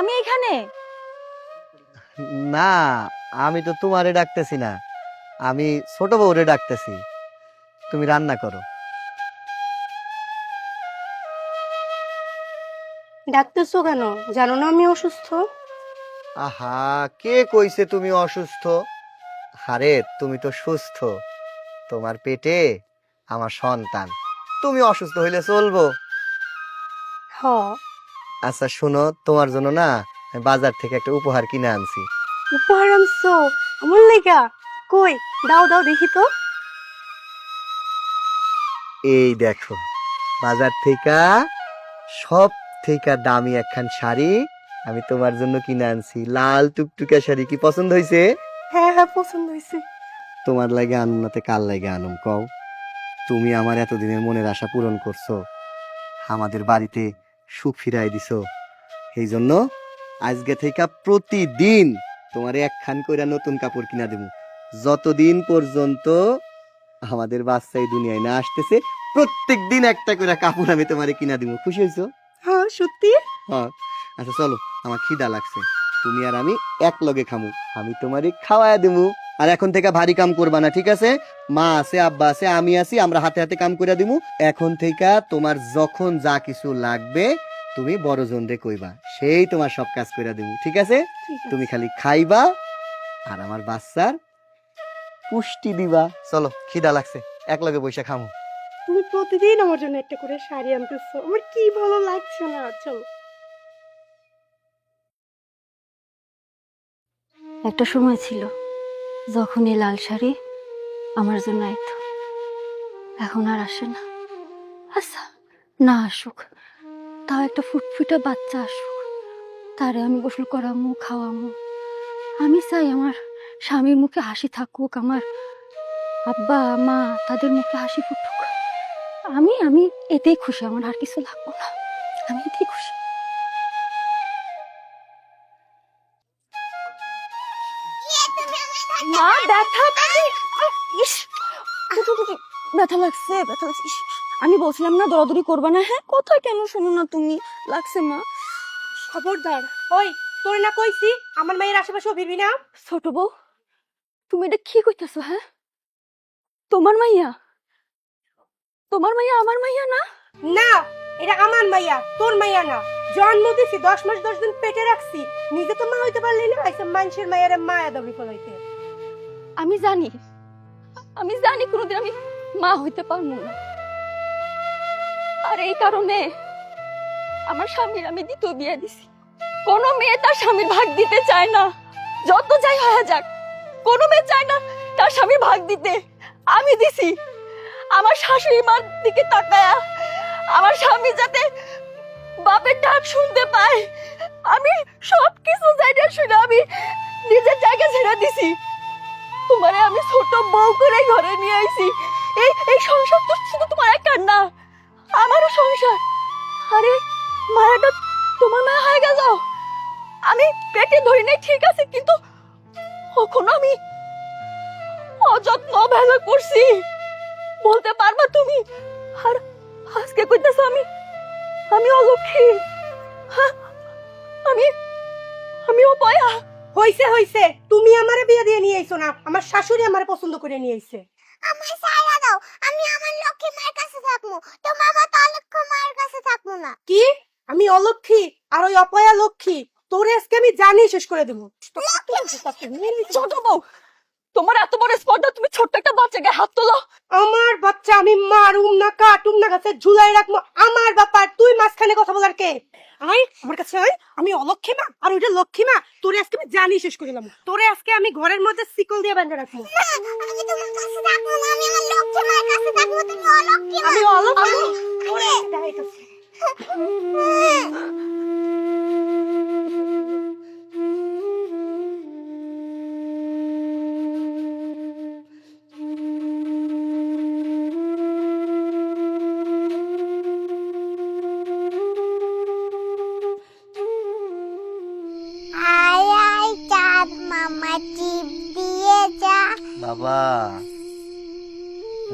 আমি এখানে? না আমি তো তোমারে ডাকতেছি না। আমি ছোট বউরে ডাকতেছি। তুমি রান্না করো। ডাকতেছো কেন? জানো না আমি অসুস্থ? আহা কে কইছে তুমি অসুস্থ? আরে তুমি তো সুস্থ। তোমার পেটে আমার সন্তান। তুমি অসুস্থ হইলে চলবো। হ। আচ্ছা শোনো তোমার জন্য না আমি বাজার থেকে একটা উপহার কিনে আনছি। উপহার আনছো? আমার লেগা? কই? দাও দাও দেখি তো। এই দেখো বাজার থেকে সব থেকে দামি একখান শাড়ি আমি তোমার জন্য কিনে আনছি। লাল টুকটুকা শাড়ি কি পছন্দ হয়েছে হ্যাঁ হ্যাঁ পছন্দ হয়েছে তোমার লাগে আনুম নাতে কার লাগে আনুম কও? তুমি আমার এতদিনের মনের আশা পূরণ করছ। আমাদের বাড়িতে সুখ ফিরাই দিছো। এই জন্য আজকে থেকে প্রতিদিন তোমার একখান কইরা নতুন কাপড় কিনা দেবো যতদিন পর্যন্ত আমাদের বাচ্চা এই দুনিয়ায় না আসতেছে প্রত্যেক দিন একটা করে কাপড় আমি তোমারে কিনা দিব খুশি হয়েছো হ্যাঁ সত্যি? হ্যাঁ। আচ্ছা চলো আমার খিদা লাগছে। তুমি আর আমি এক লগে খামু। আমি তোমারে খাওয়ায় দেবো আর এখন থেকে ভারী কাম করবা না ঠিক আছে? মা আছে আব্বা আছে আমি আছি আমরা হাতে হাতে কাম করে দিমু। এখন থেকে তোমার যখন যা কিছু লাগবে তুমি বড় জনরে কইবা। সেই তোমার সব কাজ করে দিব ঠিক আছে? তুমি খালি খাইবা আর আমার বাচ্চার পুষ্টি দিবা। চলো খিদা লাগছে এক লগে বৈশা খামো। তুমি প্রতিদিন আমার জন্য একটা করে শাড়ি আনতেছো আমার কি ভালো লাগছে না চলো। একটা সময় ছিল যখন এই লাল শাড়ি আমার জন্য আইত, এখন আর আসে না। আচ্ছা না আসুক, তাও একটা ফুটফুটে বাচ্চা আসুক, তারে আমি গোসল করামু, খাওয়ামু। আমি চাই আমার স্বামীর মুখে হাসি থাকুক, আমার আব্বা, মা, তাদের মুখে হাসি ফুটুক। আমি আমি এতেই খুশি, আমার আর কিছু লাগবো না। আমি এতেই খুশি। ব্যথা লাগছে ব্যথা লাগছে। আমি বলছিলাম না দৌড়াদৌড়ি করবে না। হ্যাঁ কোথায় কেন শোনো না তুমি? লাগছে মা। খবরদার। ওই তোর না কইছি আমার মায়ের আশেপাশে ভিড়বি না? ছোট বউ তুমি এটা কি কইতেছো হ্যাঁ? তোমার মাইয়া? তোমার মাইয়া আমার মাইয়া না? না এটা আমার মাইয়া তোর মাইয়া না। জন্ম দিছি দশ মাস দশ দিন পেটে রাখছি। নিজে তো মা হইতে পারলি না আইসা মানুষের মায়ের মায়া দাবি ফলাইতে আমি জানি আমি জানি কোনোদিন আমি মা হইতে পারব না। আর এই কারণে আমার স্বামীর আমি দ্বিতীয় বিয়ে দিছি। কোনো মেয়ে তার স্বামীর ভাগ দিতে চায় না। যত যাই হয়ে যাক, কোনো মেয়ে চায় না তার স্বামীর ভাগ দিতে। আমি দিছি। আমার শাশুড়ি মার দিকে তাকায়া আমার স্বামী যাতে বাপের ডাক শুনতে পায়। আমি সব কিছু জায়গা শুনে আমি নিজের জায়গা ছেড়ে দিছি। তোমারে আমি ছোট বউ করে ঘরে নিয়ে আইছি। এই এই সংসার তো শুধু তোমার একার না আমারও সংসার। আরে মায়াটা তোমার মায়া হয়ে গেল। আমি পেটে ধরি নাই ঠিক আছে কিন্তু কখনো আমি অযত্ন অবহেলা করছি। বলতে পারবা তুমি? আর আজকে কইতেছো আমি আমি অলক্ষী। হ্যাঁ, আমি আমি অপয়া। হইছে হইছে। তুমি আমারে বিয়ে দিয়ে নিয়ে আইছো না আমার শাশুড়ি আমারে পছন্দ করে নিয়ে আইছে। আমার দাও আমি আমার লক্ষ্মী মায়ের কাছে থাকব। তোমার মতো অলক্ষ্য মায়ের কাছে থাকব না। কি? আমি অলক্ষী আর ওই অপয়া লক্ষ্মী। তোরে আজকে আমি জানি শেষ করে দেবো। ছোট বউ তোমার এত বড় স্পর্ধা তুমি ছোট্ট একটা বাচ্চাকে হাত তোলো। আমার বাচ্চা আমি মারুম না কাটুম না গাছে ঝুলাই রাখব। আমার ব্যাপার তুই মাঝখানে কথা বলার কে? আই আমার কাছে আই আমি অলক্ষী মা আর ওইটা লক্ষ্মী মা। তোরে আজকে আমি জানি শেষ করে দিলাম। তোরে আজকে আমি ঘরের মধ্যে সিকল দিয়ে বেঁধে রাখব। না আমি তোমার কাছে থাকব না আমি টিপ দিয়ে যা। বাবা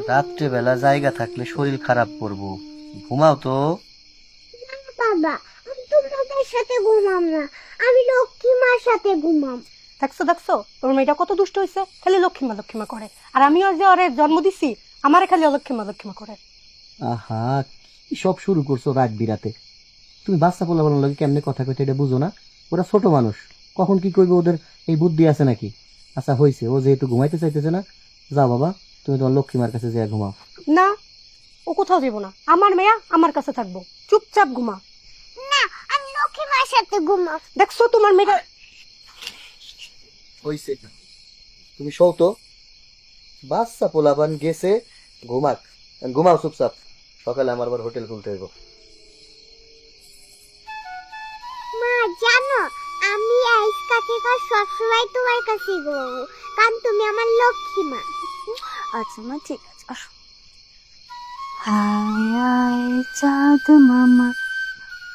রাত্রে বেলা জায়গা থাকলে শরীর খারাপ করব। ঘুমাও তো। বাবা আমি তোমাদের সাথে ঘুমাম না। আমি লক্ষ্মী মার সাথে ঘুমাম। দেখছ দেখছ তোর মেয়েটা কত দুষ্ট হয়েছে। খালি লক্ষ্মীমা লক্ষ্মীমা করে। আর আমি ওর যে ওরে জন্ম দিছি আমারে খালি অলক্ষ্মীমা লক্ষ্মীমা করে। আহা কি সব শুরু করছ রাত বিরাতে তুমি বাচ্চা পোলা বলার লাগে কেমনে কথা কইতে এটা বুঝো না? ওরা ছোট মানুষ। কখন কি করবে ওদের এই বুদ্ধি আছে নাকি? আচ্ছা হয়েছে ও যেহেতু ঘুমাইতে চাইতেছে না যাও বাবা তুমি তোমার লক্ষ্মীমার কাছে যেয়ে ঘুমাও। না ও কোথাও যাব না। আমার মেয়া আমার কাছে থাকব। চুপচাপ ঘুমা। না আমি লক্ষ্মী মার সাথে ঘুমাম দেখছ তোমার মেয়েটা? হইছে। তুমি শো তো বাচ্চা পোলাবান গেছে ঘুমাক। ঘুমাও চুপচাপ। সকালে আমার আবার হোটেল খুলতে হইব। তোমার কাছে ঘুমাবো কারণ তুমি আমার লক্ষ্মী মা। আচ্ছা মা, ঠিক আছে, আসো। হায় আয় চাঁদ মামা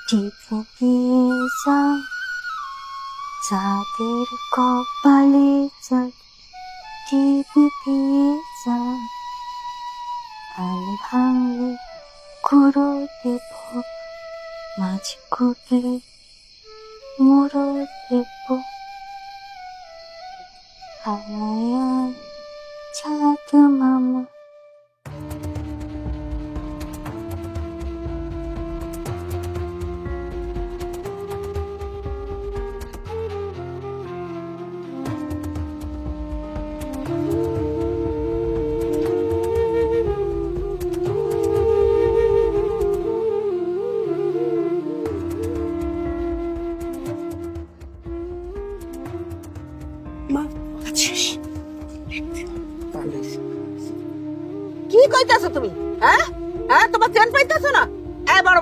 টিপু যাও চাঁদের কপালে চাঁদ টিপু যাও হাল ভাঙলে কুড়ো দেব মাঝ কুটলে মুড়ো দেব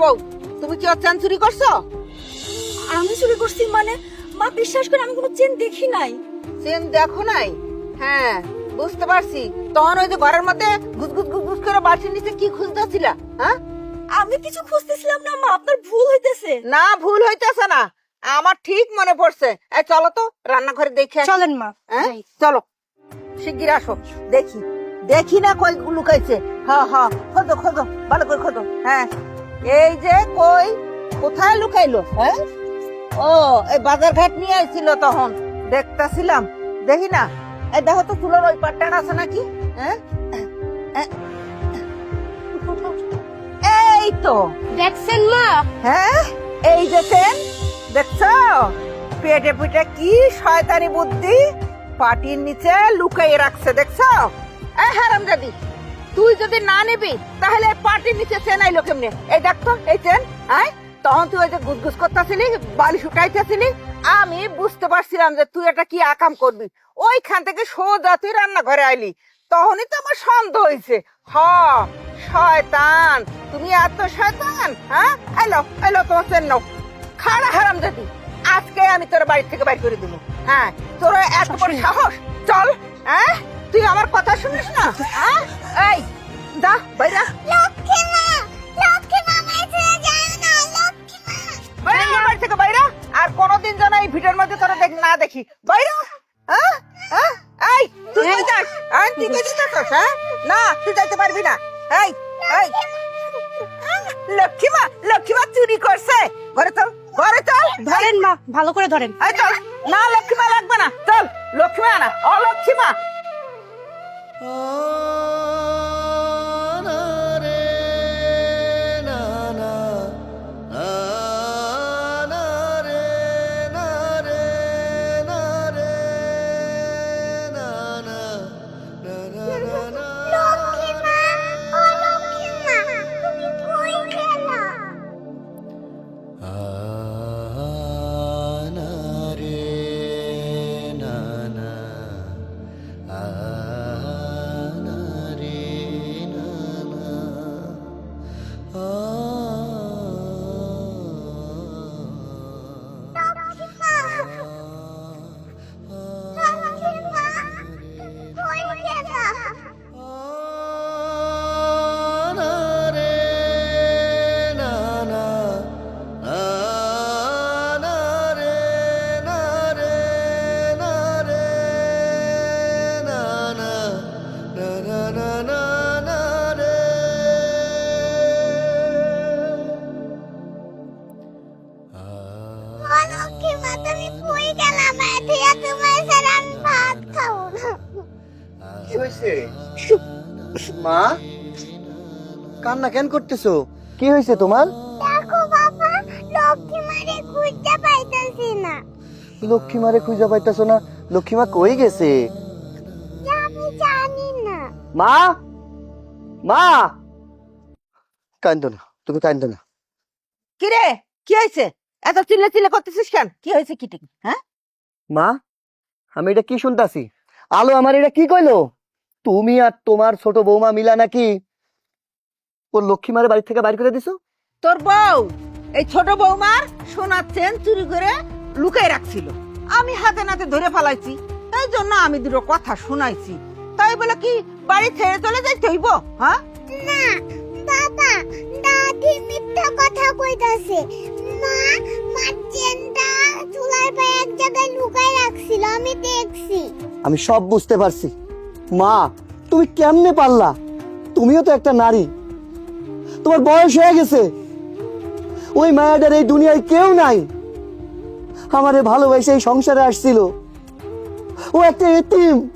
বউ তুমি কি চেন চুরি করছ? আমি চুরি করছি মানে? মা বিশ্বাস করে আমি কোনো চেন দেখি নাই। চেন দেখো নাই? হ্যাঁ বুঝতে পারছি। তখন ওই যে ঘরের মধ্যে গুজগুজ গুজগুজ করে বাড়ির নিচে কি খুঁজতেছিলা হ্যাঁ? আমি কিছু খুঁজতেছিলাম না মা আপনার ভুল হইতেছে। না ভুল হইতেছে না। আমার ঠিক মনে পড়ছে। এই চলো তো রান্নাঘরে দেখে চলেন মা হ্যাঁ? চলো শিগগির আসো। দেখি। দেখি না কই লুকাইছে। হ্যাঁ হ্যাঁ খোঁজো খোঁজো ভালো করে খোঁজো। হ্যাঁ। এই যে কই? কোথায় লুকাইলো হ্যাঁ? ও এই বাজার ঘাট নিয়ে আইছিল তখন। দেখতাছিলাম। দেখি না এই দেখো তো চুলোর ওই পাট্টান আছে নাকি হ্যাঁ? এই তো। দেখছেন মা? হ্যাঁ এই যে চেন দেখছ? পেটে পেটে কি শয়তানি বুদ্ধি? পাটির নিচে লুকাইয়ে রাখছে দেখছ? এই হারাম দাদি তুই যদি না নিবি তাহলে পাটির নিচে চেন আইলো কেমনে? এই দেখতো এই চেন আয় তখন তুই ওই যে গুজগুজ করতেছিলি বালিশ উঠাইতেছিলি আমি বুঝতে পারছিলাম যে তুই এটা কি আকাম করবি। ওইখান থেকে সোজা তুই রান্নাঘরে আইলি। তখনই তো আমার সন্দেহ হয়েছে হ শয়তান তুমি এত শয়তান হ্যাঁ? এলো এলো তোমার চেন নাও। খাড়া হারাম যদি আজকে আমি তোর বাড়ি থেকে বাইর করে দিব। হ্যাঁ তোর এত বড় সাহস চল হ্যাঁ? তুই আমার কথা শুনিস না? হ্যাঁ এই দা বাইরা লক্ষ্মী মা লক্ষ্মী মা আমায় যায় না লক্ষ্মী মা। বাইরে আমার থেকে বাইরা আর কোনোদিন যেন এই ভিডিওর মধ্যে তোরা দেখ না দেখি। বাইরা হ্যাঁ হ্যাঁ এই তুই কই যাস? তুই কই যাচ্ছিস না তুই যাইতে পারবি না। এই এই। লক্ষ্মীমা লক্ষ্মীমা চুরি করছে। ঘরে চল ঘরে চল। ধরেন মা ভালো করে ধরেন। এই চল। না লক্ষ্মীমা লাগবে না। চল লক্ষ্মীমা না অলক্ষ্মীমা লক্ষ্মী Oh. হয়েছে মা। কান্না কেন করতেছো? কি হয়েছে তোমার? দেখো বাবা লক্ষ্মী মারে পাইতাছি না। লক্ষ্মী খুঁজে পাইতেছো না? লক্ষ্মী মা কই গেছে? আমি জানি না। মা? মা? কান্দো না তুমি কান্দো না। কি রে? কি হয়েছে এত চিল্লে চিল্লে করতেছিস কেন? কি হয়েছে কি ঠিক? হ্যাঁ? মা আমি এটা কি শুনতাছি? আলো আমার এটা কি কইলো? তুমি আর তোমার ছোট বৌমা মিলা নাকি ওর লক্ষ্মী মারে বাড়ি থেকে বাইর করে দিছো? তোর বউ এই ছোট বৌমার সোনার চেন চুরি করে লুকাই রাখছিল। আমি হাতে নাতে ধরে ফেলাইছি তাই জন্য আমি দুটো কথা শোনাইছি। তাই বলে কি বাড়ি ছেড়ে চলে যাইতে হইব হ্যাঁ? না বাবা দাদি মিথ্যা কথা কইতাছে। মা মার্চেনটা চুলার পায়ে এক জায়গায় লুকাই রাখছিল আমি দেখছি। আমি সব বুঝতে পারছি। মা, তুমি কেমনে পারলা? তুমিও তো একটা নারী। তোমার বয়স হয়ে গেছে। ওই মায়াটার এই দুনিয়ায় কেউ নাই। আমারে ভালোবেসে এই সংসারে আসছিল। ও একটা এতিম।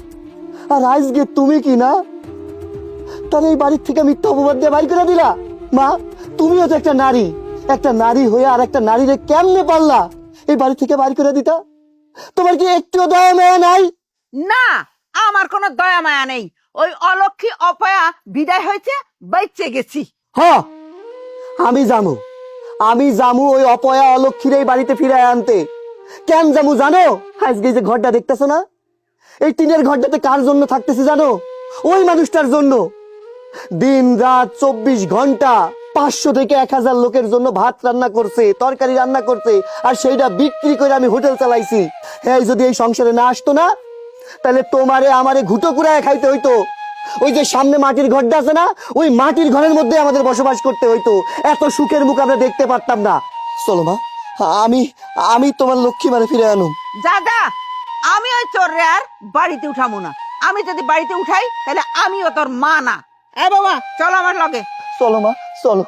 আর আজকে তুমি কি না? তার এই বাড়ির থেকে মিথ্যা অপবাদ দিয়ে বাড়ি করে দিলা। মা, তুমিও তো একটা নারী। একটা নারী হয়ে আর একটা নারীরে কেমনে পারলা? এই বাড়ি থেকে বাড়ি করে দিতা? তোমার কি একটু দয়া মায়া নাই? না! আমার কোনো দয়া মায়া নেই। ওই অলক্ষী অপয়া বিদায় হয়েছে, বাইচে গেছি। হ, আমি জামু আমি জামু ওই অপয়া অলক্ষীর এই বাড়িতে ফিরায় আনতে। কেন জামু জানো? আজকে যে ঘরটা দেখতেছো না? এই টিনের ঘরটাতে কার জন্য থাকতেছে জানো? ওই মানুষটার জন্য। দিন রাত চব্বিশ ঘণ্টা পাঁচশো থেকে এক হাজার লোকের জন্য ভাত রান্না করছে, তরকারি রান্না করছে, আর সেইটা বিক্রি করে আমি হোটেল চালাইছি। হ্যাঁ যদি এই সংসারে না আসতো না তাহলে তোমারে আমারে ঘুটো কুড়ায় খাইতে হইতো। ওই যে সামনে মাটির ঘরটা আছে না ওই মাটির ঘরের মধ্যে আমাদের বসবাস করতে হইতো। এত সুখের মুখ আমরা দেখতে পারতাম না। চলো মা আমি আমি তোমার লক্ষ্মী মারে ফিরে আনুম। যা যা। আমি ওই চোররে আর বাড়িতে উঠাবো না। আমি যদি বাড়িতে উঠাই তাহলে আমিও তোর মা না। এ বাবা চলো আমার লগে। চলো মা চলো।